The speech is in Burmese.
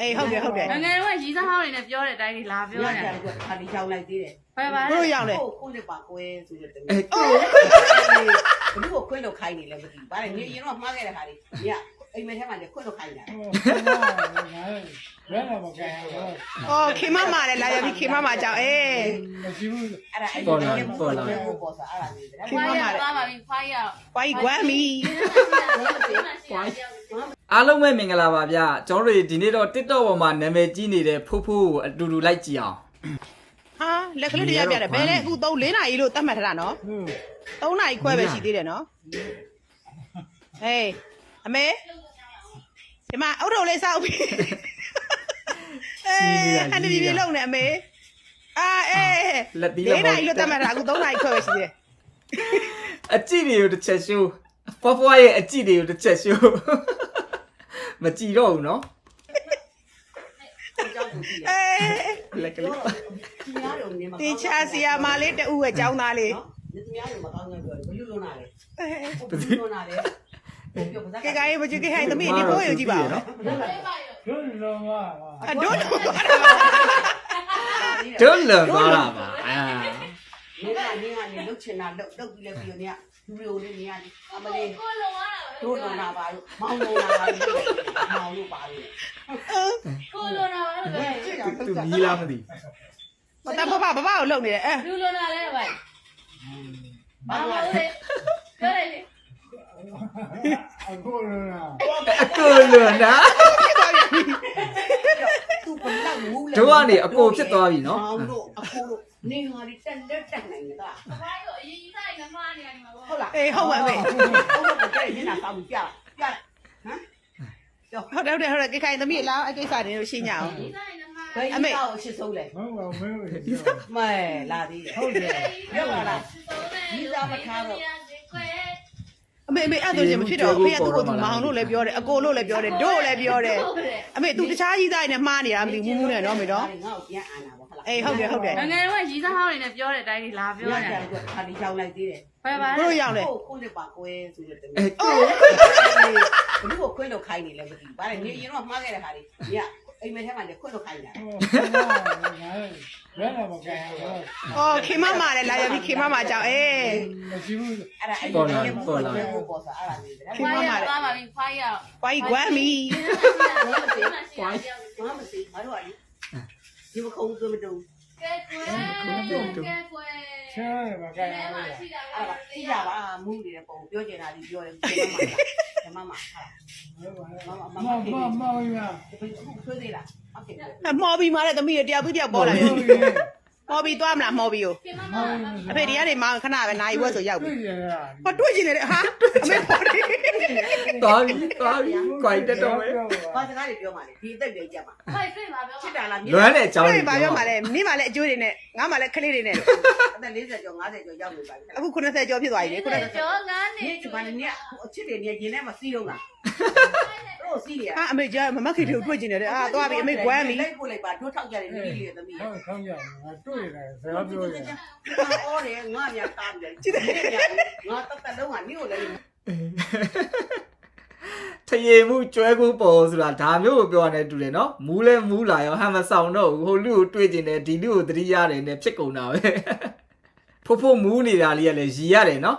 အေးဟုတ်တယ်ဟုတ်တယ်ငငယ်တော့ရီးစားဟောင်းနေနဲ့ပြောတဲ့အတိုင်းကြီးလာပြောပြောနေတယ် ကခါလေးကြောင်းလိုက်သေးတယ်ဘယ်ပါဘလဲ လို့ရောက်လဲကိုကိုနဲ့ပါကွဲဆိုတဲ့တမီးအဲကိုဘလူကိုခွင့်လို့ခိုင်းနေလဲမသိဘူးဗါတယ်နေရင်တော့မှားခဲ့တဲ့ဟာတွေညအိမ်မထဲမှာလည်းခွင့်လို့ခိုင်းတာ ဘယ်တော့မကဲဘူးအော်ခင်မမလည်းလာရပြီခင်မမကြောင့်အေးမရှိဘူးအဲ့ဒါအဲ့ဒါပေါ်ပေါ်လာပေါ်စားအဲ့ဒါနေတယ်ခင်မမလည်းသွားပါပြီဖိုင်ရဝိုင်းကွမ်းမီအားလုံးပဲမင်္ဂလာပါဗျကျွန်တော်တို့ဒီနေ့တော့ TikTok ပေါ်မှာနာမည်ကြီးနေတဲ့ဖိုးဖိုးကိုအတူတူလိုက်ကြည့်အောင်ဟာလက်ကလေးတရားပြတယ်ဘယ်လဲအခု3 4နာရီလို့သတ်မှတ်ထားတာနော်ဟုတ်3နာရီခွဲပဲရှိသေးတယ်နော်အေးအမေဒီမှာအုတ်တော်လေးစောက်ပြီ အေးဟန်ဒီပြေလုံးနေအမေအာအေးလက်ပြီး၄နာရီလို့သတ်မှတ်ထားအခု3နာရီခွဲပဲရှိသေးတယ်အကြည့်တွေကိုတစ်ချက်ရှိုးဖွားဖွားရဲ့အကြည့်တွေကိုတစ်ချက်ရှိုးမကြည့်တော့ဘူးနော်ကြောက်ဘူးကြည့်အေးလက်ကလေးဒီများတော့နေမှာတင်ချာစီယာမလေးတူရဲ့ចောင်းသားလေးနော်ဒီများတော့မကောင်းဘူးပြောတယ်ဘလူလုံးလာတယ်အေးဘလူလုံးလာတယ်ပြောပါကဲကဲမကြည့်ခဲ့ဟိုင်းသမီးဒီဘိုးရုံကြည့်ပါဦးတို့ လုံးဝအဒိုးတော့တွန်းလွန်သွားတာပါအာနေကနေကနေလုတ်ချင်တာလုတ်လုတ်ပြီးလဲပြီးနေလူလိုလေးနေရတယ်အမလေးကိုလုံးရတာတို့လုံးလာပါလို့မောင်းလုံးလာပါလို့မောင်းလို့ပါလို့ကိုလုံးတာပဲကြည့်ရသူမြည်လားမသိမတဘဘဘဘကိုလုံနေတယ်အဲလူလုံးတာလဲဗျဘာလို့လဲပြောရလေအခုလုံးလားအကိုလွန်တာ သူဘလောက်မူးလဲ တို့ကနေအကိုဖြစ်သွားပြီနော်မောင်းလို့အခိုးလို့နေဟာဒီတက်လက်တက်နိုင်နေတာဘာလို့အရင်ကြီးတိုင်းကမှားနေရတယ်မှာပေါ့ဟုတ်လားအေးဟုတ်ပါမေဟုတ်တော့တဲ့မျက်နှာကောင်းပြပြဟမ်ဟုတ်တယ်ဟုတ်တယ်ဟုတ်တယ်ကဲခိုင်သမီးလာအကိစ္စတွေလို့ရှင်းကြအောင်ဒီတိုင်းကမှားဘယ်အမေကိုရှစ်ဆုံးလဲဟုတ်ပါမင်းတို့မဲလာသေးတယ်ဟုတ်တယ်ပြောပါလား အမေအမေအဲ့ဆိုရင်မဖြစ်တော့ဖေကသူ့ကိုသူမအောင်လို့လည်းပြောတယ်အကိုလို့လည်းပြောတယ်တို့လည်းပြောတယ်အမေ तू တခြားကြီးသားနဲ့မှားနေတာမသိဘူးမူးမူးနဲ့နော်မေနော်ငါ့ကိုပြန်အာနာပါဟုတ်လားအေးဟုတ်တယ်ဟုတ်တယ်ငငယ်တော့ရီးစားဟောင်းနေနဲ့ပြောတဲ့အတိုင်းကြီးလာပြောပြောနေတယ်ကခါလေးကြောင်းလိုက်သေးတယ်ဘယ်ပါဘလဲလို့ရောက်လဲကိုကိုနဲ့ပါကွဲဆိုတဲ့တမီးအဲကိုဘလူကိုခွင့်လို့ခိုင်းနေလဲမသိဘူးဗါတယ်နေရင်တော့မှားခဲ့တဲ့ဟာတွေည အိမ်မထဲမှာလည်းခွင့်လို့ခိုင်းတာဘယ်တော့မကဲဘူးအော်ခင်မမလည်းလာရပြီခင်မမကြောင့်အေးမရှိဘူးအဲ့ဒါအဲ့ဒါပေါ်လာပေါ်စားအဲ့ဒါနေတယ်ခင်ဖိုင်မရမလည်းသွားပါပြီဖိုင်ရဝိုင်းကွမ်းမီဘာမသိငါမသိငါတို့ကဒီမခုံသွမတူကဲကွယ်ကဲကွယ်ချဲမကဲအဲဘူးမှာရှိတာအဲ့ဒါသိကြပါမူးနေတဲ့ပုံပြောချင်တာဒီပြောတယ်ကျမမ ဟာမမမမမမမရအခုဆွေးသေးလားဟုတ်ကဲ့အမော်ဘီမာတဲ့သမီးတွေတယောက်ပြီးတယောက်ပေါ်လာတယ်မော်ဘီသွားမလားမော်ဘီကိုပြင်မမအဖေဒီကနေမှခဏပဲနိုင်ဝက်ဆိုရောက်ပြီတွေ့ရတာဟောတွေ့ကျင်တယ်ဟာအမေပေါ်တယ် သွားပြီသွားပြီကြွိုက်တက်တော့မယ် ဘာစကားတွေပြောမှလဲဒီအသက်တွေကြမှာဖိုင်ဖိတ်ပါပြောချစ်တာလားလွမ်းတဲ့အကြောင်းတွေ့တွေပါပြောမှလဲနင်းမှလဲအကျိုးတွေနဲ့ငါမှလဲခလေးတွေနဲ့အသက်40ကျော်50ကျော်ရောက်နေပါပြီအခု90ကျော်ဖြစ်သွားပြီလေ90ကျော်ငါနေဒီကနေ့ညအချစ်တွေညရင်ထဲမှာစီးတော့လားတို့စီးရအာအမေကြာမမခေတူတွေ့ကျင်တယ်အာသွားပြီအမေကွမ်းပြီလိုက်ပို့လိုက်ပါတို့ထောက်ကြတယ်မိမိလေးသမီးဟုတ်ခေါင်းရငါတွေ့တယ်စကားပြောရအော်တယ်ငါမြတားတယ်ကြည့်တယ်ငါတတ်တလုံးကနင့်ကိုလည်း ထရေမှုကျွဲကူပေါ်ဆိုတာဒါမျိုးကိုပြောရတယ်တူတယ်နော်မူးလဲမူးလာရောဟမ်မဆောင်တော့ဘူးဟိုလူကိုတွေ့ကျင်တယ်ဒီလူကိုသတိရတယ်နဲ့ဖြစ်ကုန်တာပဲဖို့ဖို့မူးနေတာလေးကလည်းရီရတယ်နော်